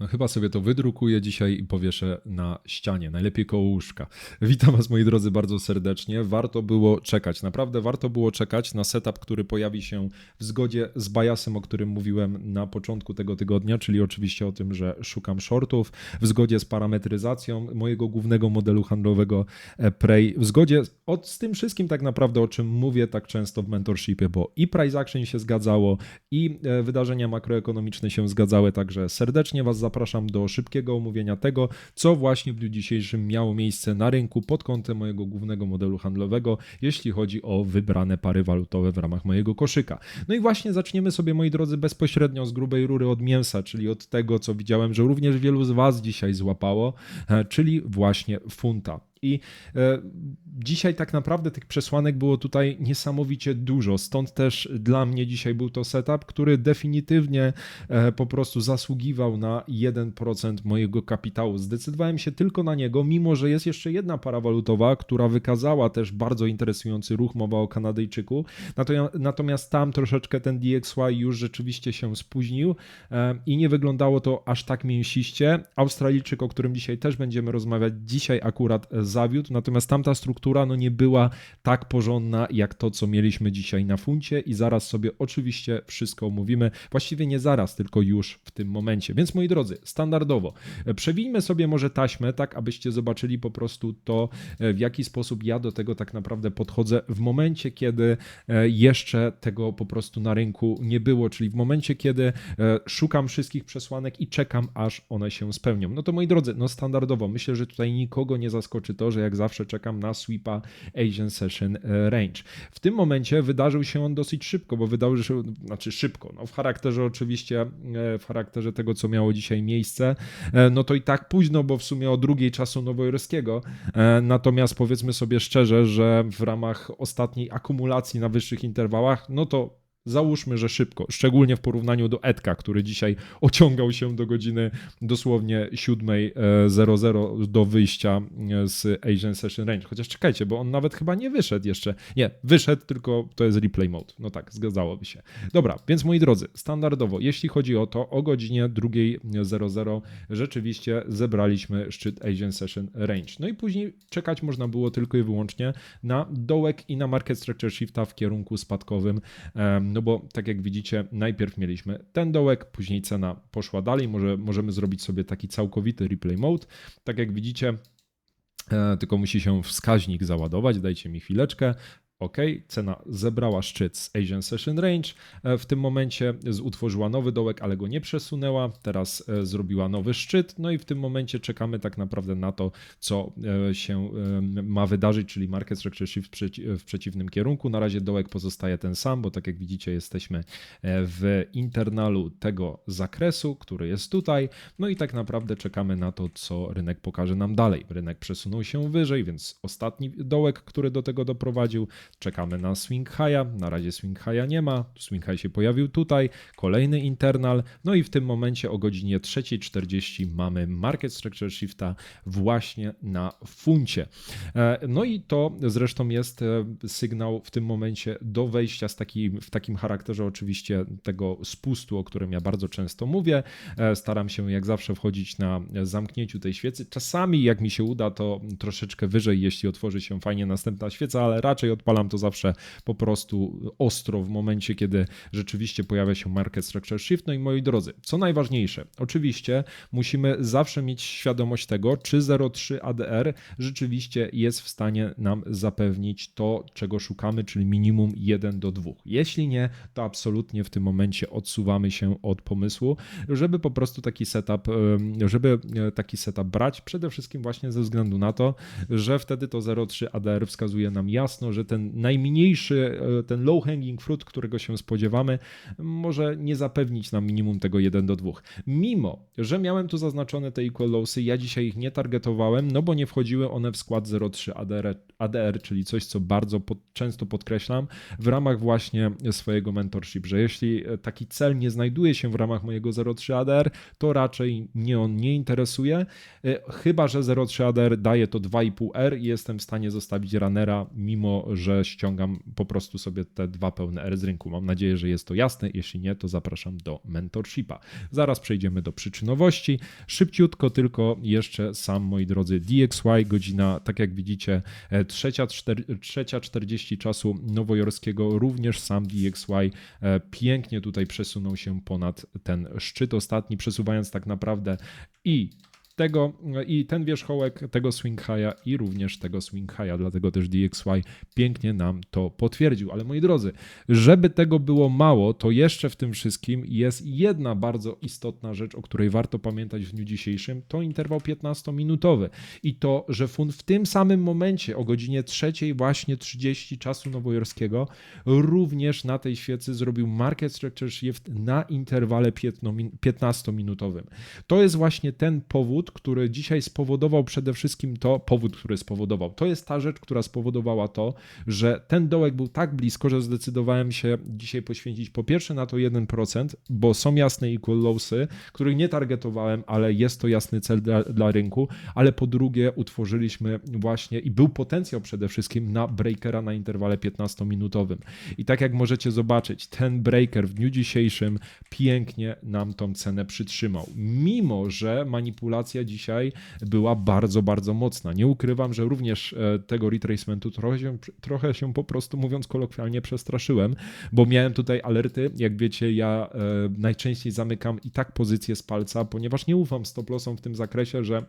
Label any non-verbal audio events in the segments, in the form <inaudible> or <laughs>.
No chyba sobie to wydrukuję dzisiaj i powieszę na ścianie, najlepiej koło łóżka. Witam Was moi drodzy bardzo serdecznie. Warto było czekać, naprawdę warto było czekać na setup, który pojawi się w zgodzie z biasem, o którym mówiłem na początku tego tygodnia, czyli oczywiście o tym, że szukam shortów, w zgodzie z parametryzacją mojego głównego modelu handlowego e, Prey, w zgodzie od, z tym wszystkim tak naprawdę, o czym mówię tak często w mentorshipie, bo i price action się zgadzało, i e, wydarzenia makroekonomiczne się zgadzały, także serdecznie Was zapraszam do szybkiego omówienia tego, co właśnie w dniu dzisiejszym miało miejsce na rynku pod kątem mojego głównego modelu handlowego, jeśli chodzi o wybrane pary walutowe w ramach mojego koszyka. No i właśnie zaczniemy sobie, moi drodzy, bezpośrednio z grubej rury od mięsa, czyli od tego, co widziałem, że również wielu z Was dzisiaj złapało, e, czyli właśnie funta. I e, dzisiaj tak naprawdę tych przesłanek było tutaj niesamowicie dużo. Stąd też dla mnie dzisiaj był to setup, który definitywnie e, po prostu zasługiwał na 1% mojego kapitału. Zdecydowałem się tylko na niego, mimo że jest jeszcze jedna para walutowa, która wykazała też bardzo interesujący ruch, mowa o Kanadyjczyku. Natomiast tam troszeczkę ten DXY już rzeczywiście się spóźnił e, i nie wyglądało to aż tak mięsiście. Australijczyk, o którym dzisiaj też będziemy rozmawiać, dzisiaj akurat zawiódł, natomiast tamta struktura no nie była tak porządna jak to, co mieliśmy dzisiaj na funcie i zaraz sobie oczywiście wszystko omówimy. Właściwie nie zaraz, tylko już w tym momencie. Więc moi drodzy, standardowo e, przewijmy sobie może taśmę, tak abyście zobaczyli po prostu to, e, w jaki sposób ja do tego tak naprawdę podchodzę w momencie, kiedy e, jeszcze tego po prostu na rynku nie było, czyli w momencie, kiedy szukam wszystkich przesłanek i czekam, aż one się spełnią. No to moi drodzy, no standardowo, myślę, że tutaj nikogo nie zaskoczy to, że jak zawsze czekam na sweepa Asian Session e, Range. W tym momencie wydarzył się on dosyć szybko, bo wydarzył się, znaczy szybko, no w charakterze oczywiście, e, w charakterze tego, co miało dzisiaj miejsce, e, no to i tak późno, bo w sumie o drugiej czasu nowojorskiego, natomiast powiedzmy sobie szczerze, że w ramach ostatniej akumulacji na wyższych interwałach, no to Załóżmy, że szybko, szczególnie w porównaniu do Edka, który dzisiaj ociągał się do godziny dosłownie 7.00 e, do wyjścia e, z Asian Session Range. Chociaż czekajcie, bo on nawet chyba nie wyszedł jeszcze. Nie, wyszedł, tylko to jest replay mode. No tak, zgadzałoby się. Dobra, więc moi drodzy, standardowo, jeśli chodzi o to, o godzinie 2.00 rzeczywiście zebraliśmy szczyt Asian Session Range. No i później czekać można było tylko i wyłącznie na dołek i na market structure shifta w kierunku spadkowym no bo tak jak widzicie, najpierw mieliśmy ten dołek, później cena poszła dalej. Może możemy zrobić sobie taki całkowity replay mode. Tak jak widzicie, e, tylko musi się wskaźnik załadować. Dajcie mi chwileczkę. OK, cena zebrała szczyt z Asian Session Range. E, w tym momencie utworzyła nowy dołek, ale go nie przesunęła. Teraz e, zrobiła nowy szczyt. No i w tym momencie czekamy tak naprawdę na to, co e, się ma wydarzyć, czyli market structure shift w przeciwnym kierunku. Na razie dołek pozostaje ten sam, bo tak jak widzicie, jesteśmy w internalu tego zakresu, który jest tutaj. No i tak naprawdę czekamy na to, co rynek pokaże nam dalej. Rynek przesunął się wyżej, więc ostatni dołek, który do tego doprowadził, Czekamy na swing high'a. Na razie swing high'a nie ma. Swing high się pojawił tutaj. Kolejny internal. No i w tym momencie o godzinie 3.40 mamy market structure shifta właśnie na funcie. E, no i to zresztą jest e, sygnał w tym momencie do wejścia z takim, w takim charakterze oczywiście tego spustu, o którym ja bardzo często mówię. E, staram się jak zawsze wchodzić na zamknięciu tej świecy. Czasami jak mi się uda, to troszeczkę wyżej, jeśli otworzy się fajnie następna świeca, ale raczej odpalam odpalam to zawsze po prostu ostro w momencie, kiedy rzeczywiście pojawia się market structure shift. No i moi drodzy, co najważniejsze, oczywiście musimy zawsze mieć świadomość tego, czy 0,3 ADR rzeczywiście jest w stanie nam zapewnić to, czego szukamy, czyli minimum 1 do 2. Jeśli nie, to absolutnie w tym momencie odsuwamy się od pomysłu, żeby po prostu taki setup, żeby e, taki setup brać, przede wszystkim właśnie ze względu na to, że wtedy to 0,3 ADR wskazuje nam jasno, że ten najmniejszy, e, ten low hanging fruit, którego się spodziewamy, może nie zapewnić nam minimum tego 1 do 2. Mimo, że miałem tu zaznaczone te equal lowsy, ja dzisiaj ich nie targetowałem, no bo nie wchodziły one w skład 0,3 ADR, ADR, czyli coś, co bardzo pod, często podkreślam w ramach właśnie swojego mentorship, że jeśli e, taki cel nie znajduje się w ramach mojego 0,3 ADR, to raczej mnie on nie interesuje, e, chyba że 0,3 ADR daje to 2,5R i jestem w stanie zostawić runnera, mimo że ściągam po prostu sobie te dwa pełne R z rynku. Mam nadzieję, że jest to jasne. Jeśli nie, to zapraszam do mentorshipa. Zaraz przejdziemy do przyczynowości. Szybciutko tylko jeszcze sam, moi drodzy, DXY, godzina, tak jak widzicie, e, trzecia, czter, trzecia 40 czasu nowojorskiego, również sam DXY e, pięknie tutaj przesunął się ponad ten szczyt ostatni, przesuwając tak naprawdę i tego i ten wierzchołek tego swing high'a i również tego swing high'a, dlatego też DXY pięknie nam to potwierdził. Ale moi drodzy, żeby tego było mało, to jeszcze w tym wszystkim jest jedna bardzo istotna rzecz, o której warto pamiętać w dniu dzisiejszym, to interwał 15-minutowy i to, że fund w tym samym momencie o godzinie trzeciej właśnie 30 czasu nowojorskiego również na tej świecy zrobił market structure shift na interwale 15-minutowym. To jest właśnie ten powód, powód, który dzisiaj spowodował przede wszystkim to, powód, który spowodował, to jest ta rzecz, która spowodowała to, że ten dołek był tak blisko, że zdecydowałem się dzisiaj poświęcić po pierwsze na to 1%, bo są jasne equal lowsy, których nie targetowałem, ale jest to jasny cel dla, dla rynku, ale po drugie utworzyliśmy właśnie i był potencjał przede wszystkim na breakera na interwale 15-minutowym. I tak jak możecie zobaczyć, ten breaker w dniu dzisiejszym pięknie nam tą cenę przytrzymał. Mimo, że manipulacja dzisiaj była bardzo, bardzo mocna. Nie ukrywam, że również e, tego retracementu trochę się, trochę się po prostu, mówiąc kolokwialnie, przestraszyłem, bo miałem tutaj alerty. Jak wiecie, ja e, najczęściej zamykam i tak pozycję z palca, ponieważ nie ufam stop lossom w tym zakresie, że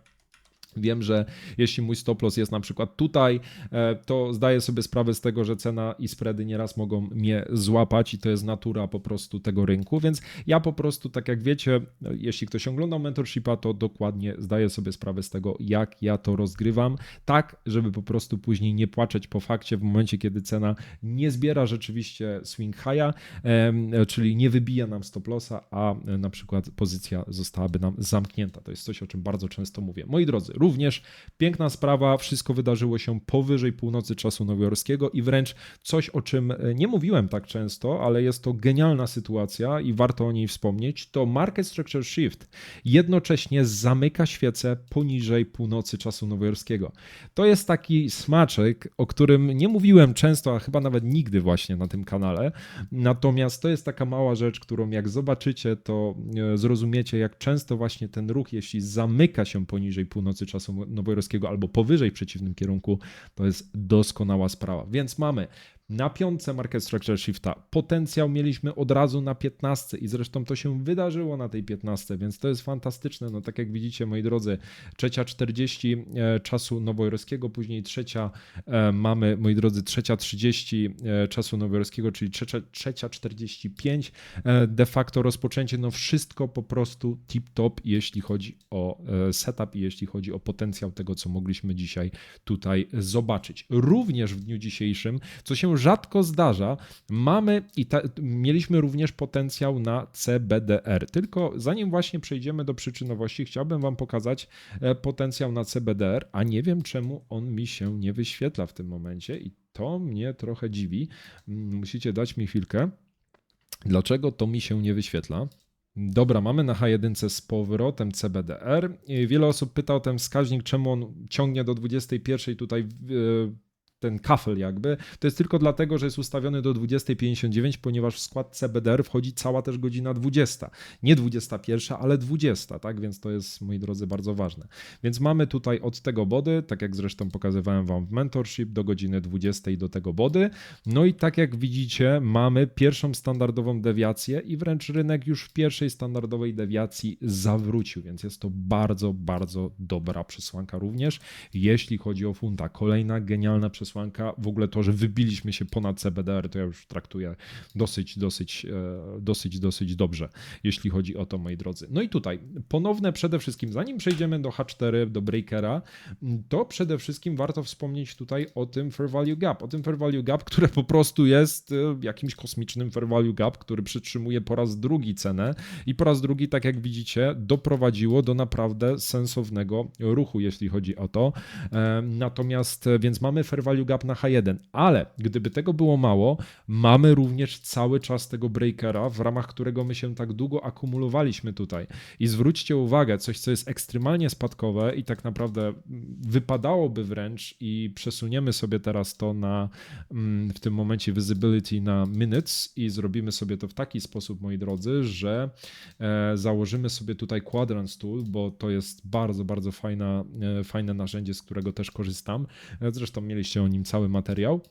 Wiem, że jeśli mój stop loss jest na przykład tutaj, e, to zdaję sobie sprawę z tego, że cena i spready nieraz mogą mnie złapać i to jest natura po prostu tego rynku, więc ja po prostu, tak jak wiecie, jeśli ktoś oglądał mentorshipa, to dokładnie zdaję sobie sprawę z tego, jak ja to rozgrywam, tak, żeby po prostu później nie płaczeć po fakcie w momencie, kiedy cena nie zbiera rzeczywiście swing high'a, czyli nie wybija nam stop lossa, a na przykład pozycja zostałaby nam zamknięta. To jest coś, o czym bardzo często mówię. Moi drodzy, Również piękna sprawa, wszystko wydarzyło się powyżej północy czasu nowojorskiego i wręcz coś, o czym e, nie mówiłem tak często, ale jest to genialna sytuacja i warto o niej wspomnieć, to Market Structure Shift jednocześnie zamyka świecę poniżej północy czasu nowojorskiego. To jest taki smaczek, o którym nie mówiłem często, a chyba nawet nigdy właśnie na tym kanale. Natomiast to jest taka mała rzecz, którą jak zobaczycie, to e, zrozumiecie, jak często właśnie ten ruch, jeśli zamyka się poniżej północy czasu nowojorskiego albo powyżej w przeciwnym kierunku, to jest doskonała sprawa. Więc mamy na piątce Market Structure Shifta. Potencjał mieliśmy od razu na 15 i zresztą to się wydarzyło na tej 15, więc to jest fantastyczne. No tak jak widzicie, moi drodzy, trzecia 40 e, czasu nowojorskiego, później trzecia e, mamy, moi drodzy, trzecia 30 e, czasu nowojorskiego, czyli trzecia, trzecia 45 de facto rozpoczęcie, no wszystko po prostu tip-top, jeśli chodzi o setup i jeśli chodzi o potencjał tego, co mogliśmy dzisiaj tutaj zobaczyć. Również w dniu dzisiejszym, co się rzadko zdarza, mamy i ta, mieliśmy również potencjał na CBDR. Tylko zanim właśnie przejdziemy do przyczynowości, chciałbym Wam pokazać e, potencjał na CBDR, a nie wiem czemu on mi się nie wyświetla w tym momencie i to mnie trochę dziwi. Mm, musicie dać mi chwilkę. Dlaczego to mi się nie wyświetla? Dobra, mamy na H1 z powrotem CBDR. Wiele osób pyta o ten wskaźnik, czemu on ciągnie do 21 tutaj e, ten kafel jakby, to jest tylko dlatego, że jest ustawiony do 20.59, ponieważ w skład CBDR wchodzi cała też godzina 20. Nie 21, ale 20, tak? Więc to jest, moi drodzy, bardzo ważne. Więc mamy tutaj od tego body, tak jak zresztą pokazywałem Wam w mentorship, do godziny 20 do tego body. No i tak jak widzicie, mamy pierwszą standardową dewiację i wręcz rynek już w pierwszej standardowej dewiacji zawrócił, więc jest to bardzo, bardzo dobra przesłanka również, jeśli chodzi o funta. Kolejna genialna przesłanka przesłanka. W ogóle to, że wybiliśmy się ponad CBDR, to ja już traktuję dosyć, dosyć, e, dosyć, dosyć dobrze, jeśli chodzi o to, moi drodzy. No i tutaj ponowne przede wszystkim, zanim przejdziemy do H4, do Breakera, to przede wszystkim warto wspomnieć tutaj o tym Fair Value Gap, o tym Fair Value Gap, które po prostu jest e, jakimś kosmicznym Fair Value Gap, który przytrzymuje po raz drugi cenę i po raz drugi, tak jak widzicie, doprowadziło do naprawdę sensownego ruchu, jeśli chodzi o to. E, natomiast, więc mamy Fair Value value gap na H1, ale gdyby tego było mało, mamy również cały czas tego breakera, w ramach którego my się tak długo akumulowaliśmy tutaj. I zwróćcie uwagę, coś co jest ekstremalnie spadkowe i tak naprawdę wypadałoby wręcz i przesuniemy sobie teraz to na mm, w tym momencie visibility na minutes i zrobimy sobie to w taki sposób, moi drodzy, że e, założymy sobie tutaj quadrant tool, bo to jest bardzo, bardzo fajna, e, fajne narzędzie, z którego też korzystam. Zresztą mieliście o nim cały materiał.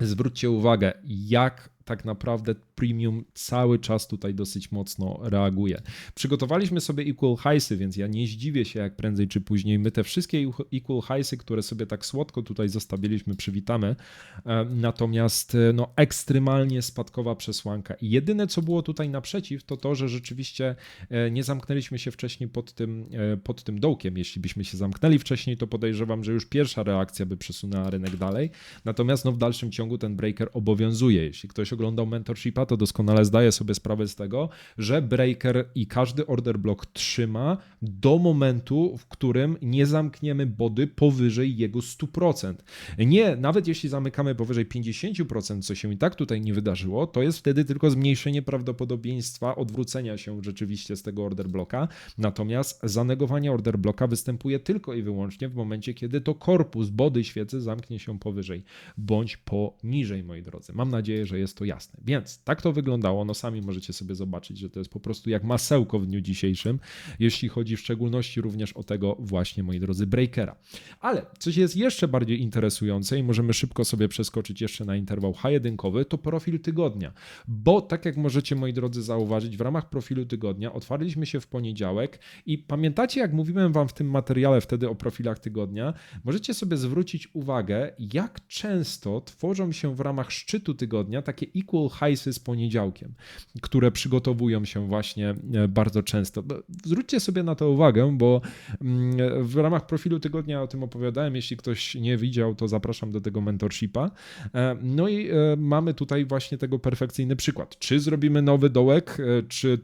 Zwróćcie uwagę, jak tak naprawdę premium cały czas tutaj dosyć mocno reaguje. Przygotowaliśmy sobie equal highsy, więc ja nie zdziwię się, jak prędzej czy później my te wszystkie equal highsy, które sobie tak słodko tutaj zostawiliśmy, przywitamy. E, natomiast e, no, ekstremalnie spadkowa przesłanka. I jedyne, co było tutaj naprzeciw, to to, że rzeczywiście e, nie zamknęliśmy się wcześniej pod tym, pod tym dołkiem. Jeśli byśmy się zamknęli wcześniej, to podejrzewam, że już pierwsza reakcja by przesunęła rynek dalej. Natomiast no, w dalszym ciągu ten breaker obowiązuje. Jeśli ktoś oglądał mentorshipa, to doskonale zdaje sobie sprawę z tego, że breaker i każdy order block trzyma do momentu, w którym nie zamkniemy body powyżej jego 100%. Nie, nawet jeśli zamykamy powyżej 50%, co się i tak tutaj nie wydarzyło, to jest wtedy tylko zmniejszenie prawdopodobieństwa odwrócenia się rzeczywiście z tego order blocka. Natomiast zanegowanie order blocka występuje tylko i wyłącznie w momencie, kiedy to korpus body świecy zamknie się powyżej bądź poniżej, moi drodzy. Mam nadzieję, że jest to jasne. Więc tak to wyglądało. No sami możecie sobie zobaczyć, że to jest po prostu jak masełko w dniu dzisiejszym, jeśli chodzi w szczególności również o tego właśnie, moi drodzy, breakera. Ale coś jest jeszcze bardziej interesujące i możemy szybko sobie przeskoczyć jeszcze na interwał H1, to profil tygodnia. Bo tak jak możecie, moi drodzy, zauważyć, w ramach profilu tygodnia otwarliśmy się w poniedziałek i pamiętacie, jak mówiłem wam w tym materiale wtedy o profilach tygodnia, możecie sobie zwrócić uwagę, jak często tworzą się w ramach szczytu tygodnia takie equal hajsy z poniedziałkiem, które przygotowują się właśnie e, bardzo często. Zwróćcie sobie na to uwagę, bo mm, w ramach profilu tygodnia o tym opowiadałem. Jeśli ktoś nie widział, to zapraszam do tego mentorshipa. E, no i e, mamy tutaj właśnie tego perfekcyjny przykład. Czy zrobimy nowy dołek, czy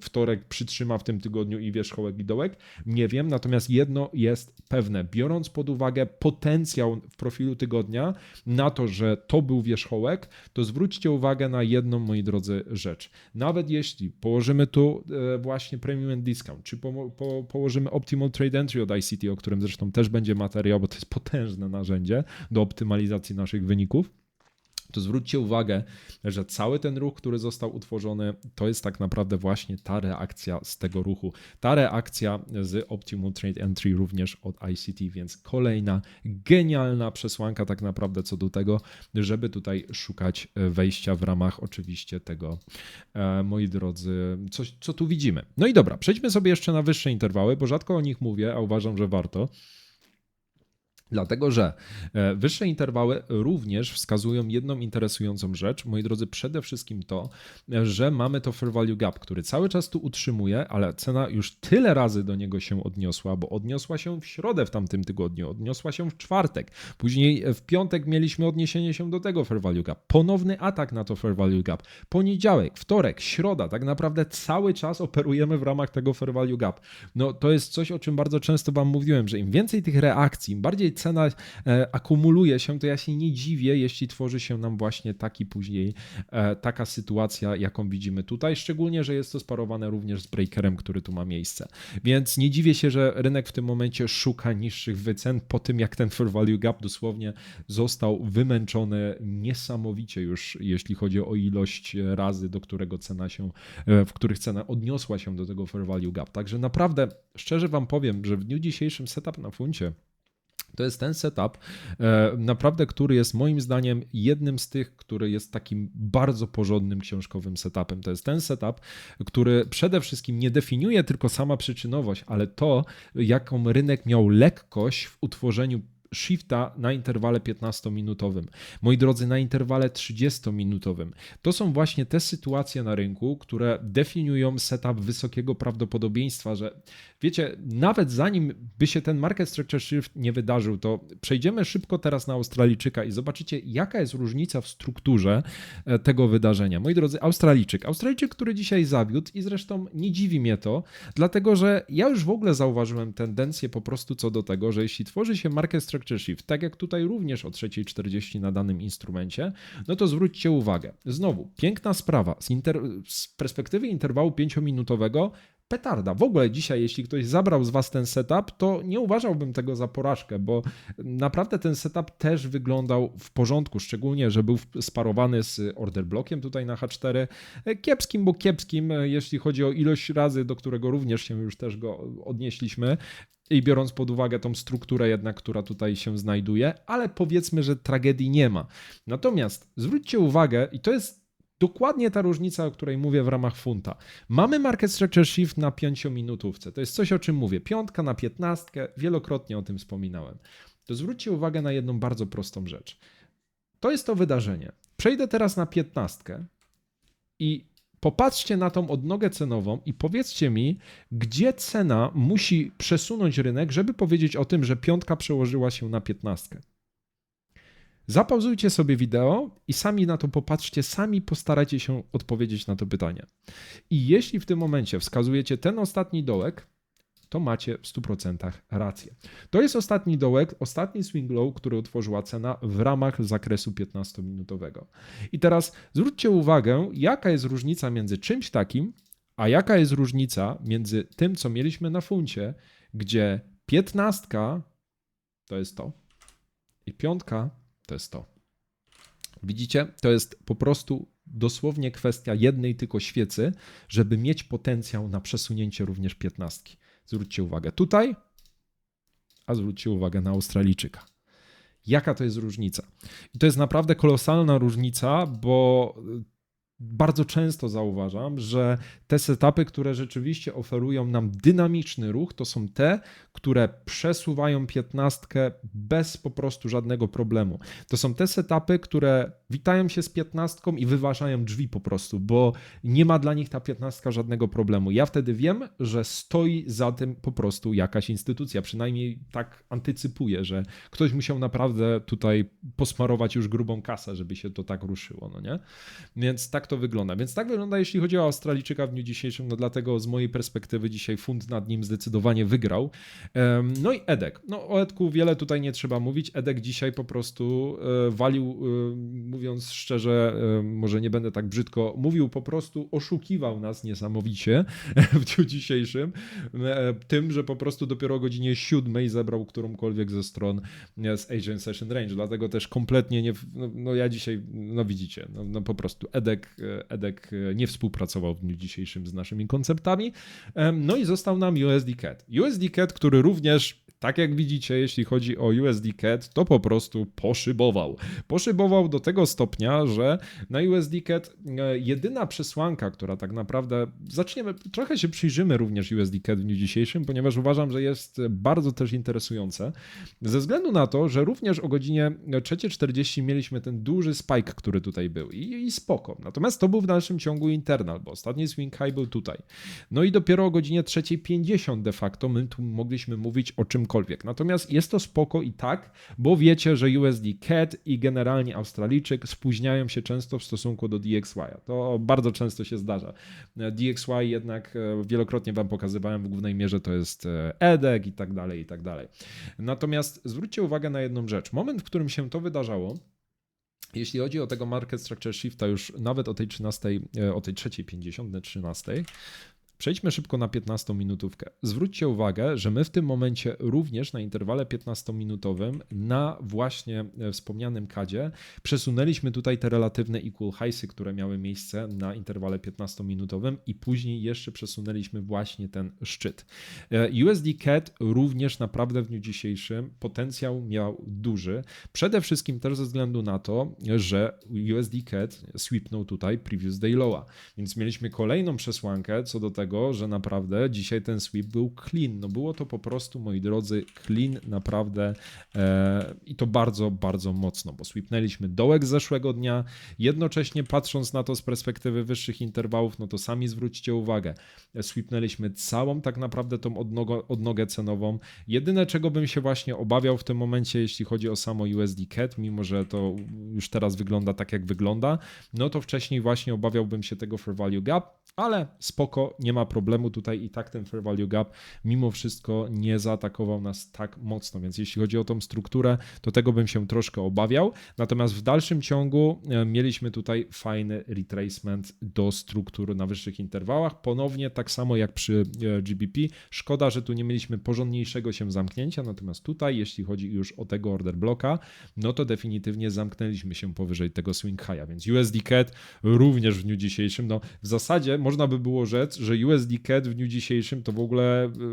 wtorek przytrzyma w tym tygodniu i wierzchołek i dołek? Nie wiem, natomiast jedno jest pewne. Biorąc pod uwagę potencjał w profilu tygodnia na to, że to był wierzchołek, to zwróćcie uwagę na jedną, moi drodzy, rzecz. Nawet jeśli położymy tu e, właśnie premium and discount, czy po, po, położymy optimal trade entry od ICT, o którym zresztą też będzie materiał, bo to jest potężne narzędzie do optymalizacji naszych wyników, to zwróćcie uwagę, że cały ten ruch, który został utworzony, to jest tak naprawdę właśnie ta reakcja z tego ruchu. Ta reakcja z Optimal Trade Entry również od ICT, więc kolejna genialna przesłanka tak naprawdę co do tego, żeby tutaj szukać wejścia w ramach oczywiście tego, e, moi drodzy, coś, co tu widzimy. No i dobra, przejdźmy sobie jeszcze na wyższe interwały, bo rzadko o nich mówię, a uważam, że warto. Dlatego, że e, wyższe interwały również wskazują jedną interesującą rzecz, moi drodzy, przede wszystkim to, że mamy to fair value gap, który cały czas tu utrzymuje, ale cena już tyle razy do niego się odniosła, bo odniosła się w środę w tamtym tygodniu, odniosła się w czwartek, później w piątek mieliśmy odniesienie się do tego fair value gap, ponowny atak na to fair value gap, poniedziałek, wtorek, środa, tak naprawdę cały czas operujemy w ramach tego fair value gap. No to jest coś, o czym bardzo często Wam mówiłem, że im więcej tych reakcji, im bardziej cena e, akumuluje się, to ja się nie dziwię, jeśli tworzy się nam właśnie taki później, e, taka sytuacja, jaką widzimy tutaj, szczególnie, że jest to sparowane również z breakerem, który tu ma miejsce. Więc nie dziwię się, że rynek w tym momencie szuka niższych wycen po tym, jak ten fair value gap dosłownie został wymęczony niesamowicie już, jeśli chodzi o ilość razy, do którego cena się, e, w których cena odniosła się do tego fair value gap. Także naprawdę, szczerze Wam powiem, że w dniu dzisiejszym setup na funcie to jest ten setup, e, naprawdę, który jest moim zdaniem jednym z tych, który jest takim bardzo porządnym książkowym setupem. To jest ten setup, który przede wszystkim nie definiuje tylko sama przyczynowość, ale to, jaką rynek miał lekkość w utworzeniu shifta na interwale 15-minutowym. Moi drodzy, na interwale 30-minutowym. To są właśnie te sytuacje na rynku, które definiują setup wysokiego prawdopodobieństwa, że wiecie, nawet zanim by się ten market structure shift nie wydarzył, to przejdziemy szybko teraz na Australijczyka i zobaczycie, jaka jest różnica w strukturze e, tego wydarzenia. Moi drodzy, Australijczyk. Australijczyk, który dzisiaj zawiódł i zresztą nie dziwi mnie to, dlatego że ja już w ogóle zauważyłem tendencję po prostu co do tego, że jeśli tworzy się market structure Structure Shift, tak jak tutaj również o 3.40 na danym instrumencie, no to zwróćcie uwagę. Znowu, piękna sprawa. Z, z perspektywy interwału 5-minutowego petarda. W ogóle dzisiaj, jeśli ktoś zabrał z Was ten setup, to nie uważałbym tego za porażkę, bo naprawdę ten setup też wyglądał w porządku, szczególnie, że był sparowany z order blockiem tutaj na H4. Kiepskim, bo kiepskim, jeśli chodzi o ilość razy, do którego również się już też go odnieśliśmy. I biorąc pod uwagę tą strukturę jednak, która tutaj się znajduje, ale powiedzmy, że tragedii nie ma. Natomiast zwróćcie uwagę, i to jest Dokładnie ta różnica, o której mówię w ramach funta. Mamy market structure shift na 5-minutówce. To jest coś, o czym mówię. Piątka na 15, wielokrotnie o tym wspominałem. To zwróćcie uwagę na jedną bardzo prostą rzecz. To jest to wydarzenie. Przejdę teraz na 15 i popatrzcie na tą odnogę cenową i powiedzcie mi, gdzie cena musi przesunąć rynek, żeby powiedzieć o tym, że piątka przełożyła się na 15. Zapauzujcie sobie wideo i sami na to popatrzcie, sami postarajcie się odpowiedzieć na to pytanie. I jeśli w tym momencie wskazujecie ten ostatni dołek, to macie w 100% rację. To jest ostatni dołek, ostatni swing low, który utworzyła cena w ramach zakresu 15-minutowego. I teraz zwróćcie uwagę, jaka jest różnica między czymś takim, a jaka jest różnica między tym, co mieliśmy na funcie, gdzie 15 to jest to i piątka to jest to. Widzicie, to jest po prostu dosłownie kwestia jednej tylko świecy, żeby mieć potencjał na przesunięcie również piętnastki. Zwróćcie uwagę tutaj, a zwróćcie uwagę na Australijczyka. Jaka to jest różnica? I to jest naprawdę kolosalna różnica, bo bardzo często zauważam, że te setupy, które rzeczywiście oferują nam dynamiczny ruch, to są te, które przesuwają piętnastkę bez po prostu żadnego problemu. To są te setupy, które witają się z piętnastką i wyważają drzwi po prostu, bo nie ma dla nich ta piętnastka żadnego problemu. Ja wtedy wiem, że stoi za tym po prostu jakaś instytucja, przynajmniej tak antycypuję, że ktoś musiał naprawdę tutaj posmarować już grubą kasę, żeby się to tak ruszyło, no nie? Więc tak to wygląda. Więc tak wygląda, jeśli chodzi o Australijczyka w dniu dzisiejszym, no dlatego z mojej perspektywy dzisiaj fund nad nim zdecydowanie wygrał. No i Edek. No o Edku wiele tutaj nie trzeba mówić. Edek dzisiaj po prostu e, walił, e, mówiąc szczerze, e, może nie będę tak brzydko mówił, po prostu oszukiwał nas niesamowicie <laughs> w dniu dzisiejszym tym, że po prostu dopiero o godzinie 7 zebrał którąkolwiek ze stron z Asian Session Range. Dlatego też kompletnie nie, no, no ja dzisiaj, no widzicie, no, no po prostu Edek, Edek nie współpracował w dniu dzisiejszym z naszymi konceptami. No i został nam USD CAT. USD CAT, który również tak jak widzicie, jeśli chodzi o USD CAD, to po prostu poszybował. Poszybował do tego stopnia, że na USD CAD e, jedyna przesłanka, która tak naprawdę zaczniemy, trochę się przyjrzymy również USD CAD w dniu dzisiejszym, ponieważ uważam, że jest bardzo też interesujące, ze względu na to, że również o godzinie 3.40 mieliśmy ten duży spike, który tutaj był i, i spoko. Natomiast to był w dalszym ciągu internal, bo ostatni swing high był tutaj. No i dopiero o godzinie 3.50 de facto my tu mogliśmy mówić o czymkolwiek czymkolwiek. Natomiast jest to spoko i tak, bo wiecie, że USD CAD i generalnie Australijczyk spóźniają się często w stosunku do DXY. To bardzo często się zdarza. DXY jednak e, wielokrotnie Wam pokazywałem, w głównej mierze to jest EDEC i tak dalej, i tak dalej. Natomiast zwróćcie uwagę na jedną rzecz. Moment, w którym się to wydarzało, jeśli chodzi o tego market structure shifta już nawet o tej 13, e, o tej 3.50, 13, Przejdźmy szybko na 15-minutówkę. Zwróćcie uwagę, że my w tym momencie również na interwale 15-minutowym na właśnie e, wspomnianym kadzie przesunęliśmy tutaj te relatywne equal highsy, które miały miejsce na interwale 15-minutowym i później jeszcze przesunęliśmy właśnie ten szczyt. E, USD CAD również naprawdę w dniu dzisiejszym potencjał miał duży. Przede wszystkim też ze względu na to, że USD CAD sweepnął tutaj previous day lowa, więc mieliśmy kolejną przesłankę co do tego, tego, że naprawdę dzisiaj ten sweep był clean. No było to po prostu, moi drodzy, clean naprawdę e, i to bardzo, bardzo mocno, bo sweepnęliśmy dołek zeszłego dnia. Jednocześnie patrząc na to z perspektywy wyższych interwałów, no to sami zwróćcie uwagę, sweepnęliśmy całą tak naprawdę tą odnogę, odnogę cenową. Jedyne, czego bym się właśnie obawiał w tym momencie, jeśli chodzi o samo USD CAD, mimo że to już teraz wygląda tak, jak wygląda, no to wcześniej właśnie obawiałbym się tego for value gap, ale spoko, nie ma problemu tutaj i tak ten fair value gap mimo wszystko nie zaatakował nas tak mocno, więc jeśli chodzi o tą strukturę, to tego bym się troszkę obawiał. Natomiast w dalszym ciągu e, mieliśmy tutaj fajny retracement do struktur na wyższych interwałach. Ponownie tak samo jak przy e, GBP. Szkoda, że tu nie mieliśmy porządniejszego się zamknięcia, natomiast tutaj, jeśli chodzi już o tego order bloka, no to definitywnie zamknęliśmy się powyżej tego swing high'a, więc USD CAD również w dniu dzisiejszym, no w zasadzie można by było rzec, że USD CAD w dniu dzisiejszym to w ogóle yy,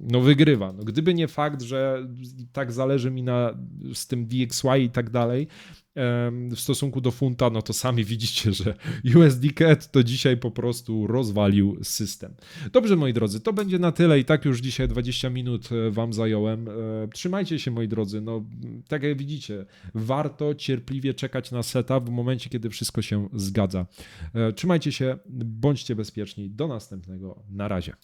no wygrywa. No, gdyby nie fakt, że tak zależy mi na z tym DXY i tak dalej, w stosunku do funta, no to sami <laughs> widzicie, że USD CAD to dzisiaj po prostu rozwalił system. Dobrze, moi drodzy, to będzie na tyle i tak już dzisiaj 20 minut e, wam zająłem. E, trzymajcie się, moi drodzy, no tak jak widzicie, warto cierpliwie czekać na setup w momencie, kiedy wszystko się zgadza. E, trzymajcie się, bądźcie bezpieczni, do następnego, na razie.